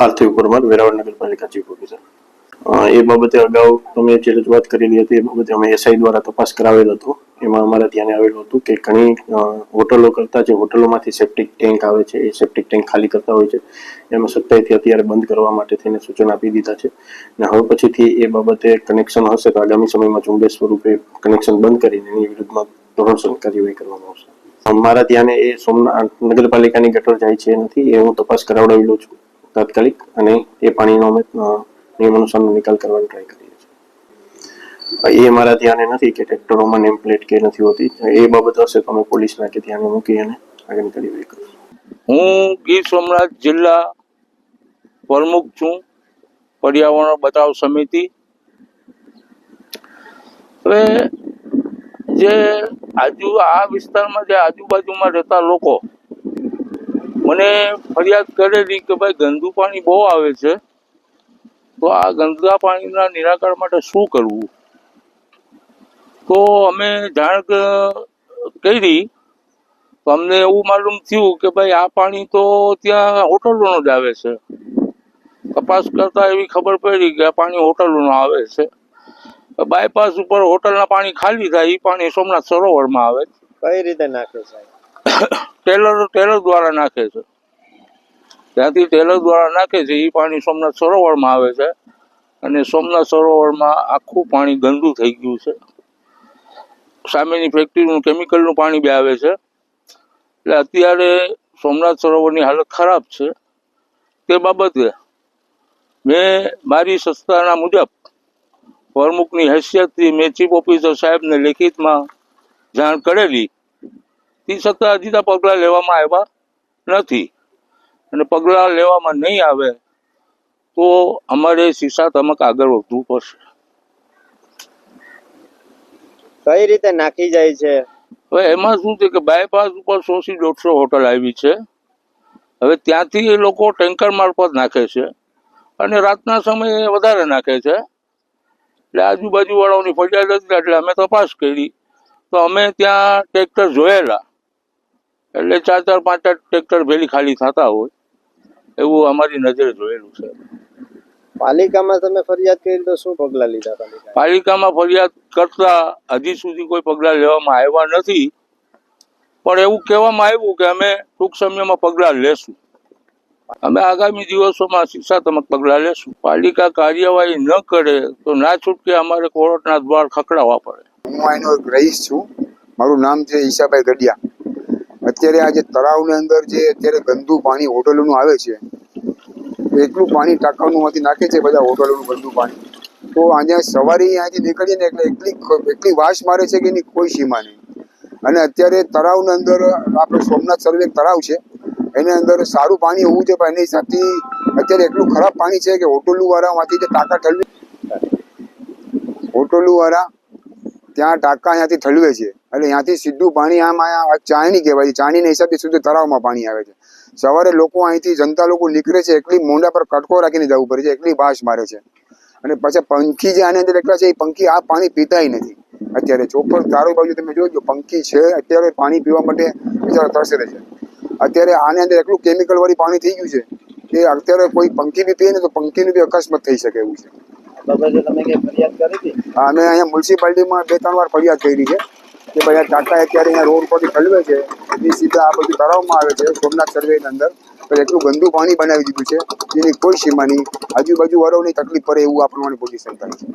પાર્થિવ પરમાર વેરાવળ નગરપાલિકા chief officer એ બાબતે અગાઉ તમે જે રજૂઆત કરેલી હતી, એ બાબતે અમે એસઆઈ દ્વારા તપાસ કરાવેલ હતો. એમાં અમારા ધ્યાને આવેલું હતું કે ઘણી હોટલો કરતા, જે હોટલોમાંથી સેપ્ટિક ટેન્ક આવે છે, એ સેપ્ટિક ટેન્ક ખાલી કરતા હોય છે. એમાં સત્તાઈથી અત્યારે બંધ કરવા માટે થઈને સૂચના આપી દીધા છે. અને હવે પછીથી એ બાબતે કનેક્શન હશે તો આગામી સમયમાં ઝુંબેશ સ્વરૂપે કનેક્શન બંધ કરીને એની વિરુદ્ધમાં ધોરણસર કાર્યવાહી કરવામાં આવશે. અમારા ત્યાંને એ સોમનાથ નગરપાલિકાની ગટર જાય છે નથી, એ હું તપાસ કરાવડાવેલો છું. તાત્કાલિક અને એ પાણીનો અમે અ, નિયમ નિકાલ કરવાનો ટ્રાય કરીએ એ મારા ધ્યાને નથી કે ટ્રેક્ટરોમાં નેમ પ્લેટ કે નથી હોતી. એ બાબત હશે તો અમે પોલીસના કે ધ્યાને મૂકી અને આગળની કાર્યવાહી કરીશું. હું ગીર સોમનાથ જિલ્લા પ્રમુખ છું પર્યાવરણ બચાવ સમિતિ. હવે જે આજુ આ વિસ્તારમાં જે આજુબાજુમાં રહેતા લોકો મને ફરિયાદ કરેલી કે ભાઈ ગંદુ પાણી બહુ આવે છે, તો આ ગંદા પાણીના નિરાકરણ માટે શું કરવું? તો અમે જાણ કરી, તો અમને એવું માલુમ થયું કે ભાઈ આ પાણી તો ત્યાં હોટલોનું જ આવે છે. તપાસ કરતા એવી ખબર પડી કે આ પાણી હોટલોનું આવે છે. બાયપાસ ઉપર હોટલના પાણી ખાલી થાય એ પાણી સોમનાથ સરોવરમાં આવે. કઈ રીતે નાખે છે ટેલર ટેલર દ્વારા નાખે છે. ત્યાંથી ટેલર દ્વારા નાખે છે એ પાણી સોમનાથ સરોવરમાં આવે છે. અને સોમનાથ સરોવરમાં આખું પાણી ગંદુ થઈ ગયું છે. સામેની ફેક્ટરીનું કેમિકલનું પાણી બી આવે છે. એટલે અત્યારે સોમનાથ સરોવરની હાલત ખરાબ છે. તે બાબતે મેં મારી સંસ્થાના મુજબ પ્રમુખની હેસિયતથી મેં ચીફ ઓફિસર સાહેબને લેખિતમાં જાણ કરેલી તે છતાં હજી તો પગલાં લેવામાં આવ્યા નથી. અને પગલાં લેવામાં નહીં આવે તો અમારે શિક્ષાત્મક આગળ વધવું પડશે. કઈ રીતે નાખી જાય છે? હવે એમાં શું છે કે બાયપાસ ઉપર સોથી દોઢસો હોટલ આવી છે. હવે ત્યાંથી એ લોકો ટેન્કર મારફત નાખે છે અને રાતના સમયે વધારે નાખે છે. એટલે આજુબાજુવાળાઓની ફરિયાદ હતી એટલે અમે તપાસ કરી. તો અમે ત્યાં ટ્રેક્ટર જોયેલા. એટલે ચાર ચાર પાંચ ચાર ટ્રેક્ટર ભેલી ખાલી થતા હોય એવું અમારી નજરે જોયેલું છે. પાલિકામાં તમે ફરિયાદ કરી તો શું પગલાં લીધા પાલિકા પાલિકામાં ફરિયાદ કરતા હજી સુધી કોઈ પગલાં લેવામાં આવ્યા નથી પણ એવું કહેવામાં આવ્યું કે અમે ટૂંક સમયમાં પગલાં લેશું. અમે આગામી દિવસોમાં શિક્ષાત્મક પગલાં લેશું. પાલિકા કાર્યવાહી ન કરે તો ના છૂટકે અમારે કોર્ટના દ્વાર ખખડાવવા પડે. હું અહીંનો એક રહીશ છું. મારું નામ છે ઈશાભાઈ ગઢિયા. અત્યારે આ જે તળાવની અંદર જે અત્યારે ગંદુ પાણી હોટલોનું આવે છે, એટલું પાણી ટાંકાનું માંથી નાખે છે બધા હોટલોનું ગંદુ પાણી. તો અહીંયા સવારે અહીંયાથી નીકળીએ ને એટલે એટલી એટલી વાસ મારે છે કે એની કોઈ સીમા નહીં. અને અત્યારે તળાવની અંદર આપણે સોમનાથ સર્વે તળાવ છે, એની અંદર સારું પાણી હોવું છે પણ એની સાથે અત્યારે એટલું ખરાબ પાણી છે કે હોટલો વાળામાંથી જે ટાંકા ઠલવી હોટલું વાળા ત્યાં ટાંકા અહીંયાથી ઠલવે છે. એટલે અહીંયાથી સીધું પાણી આમ અહીંયા ચાણી કહેવાય. છે ચાણીના હિસાબે સીધું તળાવમાં પાણી આવે છે. સવારે લોકો અહીંથી, જનતા લોકો નીકળે છે, એકલી મોંડા પર કટકો રાખીને જવું પડે છે, એકલી બાસ મારે છે. અને પછી પંખી જે આની અંદર એકલા છે, એ પંખી આ પાણી પીતાય નથી. અત્યારે ચોપર ચારો બાજુ તમે જોજો, પંખી છે, અત્યારે પાણી પીવા માટે બિચારા તરસે છે. અત્યારે આની અંદર એટલું કેમિકલવાળી પાણી થઈ ગયું છે. કે અત્યારે કોઈ પંખી બી પીએ ને તો પંખીનું બી અકસ્માત થઈ શકે એવું છે. બાબતે તમે અમે અહીંયા મ્યુનિસિપાલિટીમાં બે ત્રણ વાર ફરિયાદ કરી છે કે ભાઈ આ ટાટા અત્યારે અહીંયા રોડ પરથી ઠલવે છે એ સીધા આ બધું કરાવવામાં આવે છે, સોમનાથ સર્વેની અંદર. એટલું ગંદુ પાણી બનાવી દીધું છે, જેની કોઈ સીમા નહીં. આજુબાજુ વાળાઓની તકલીફ પડે એવું આ પ્રમાણે પોઝિશન થાય છે.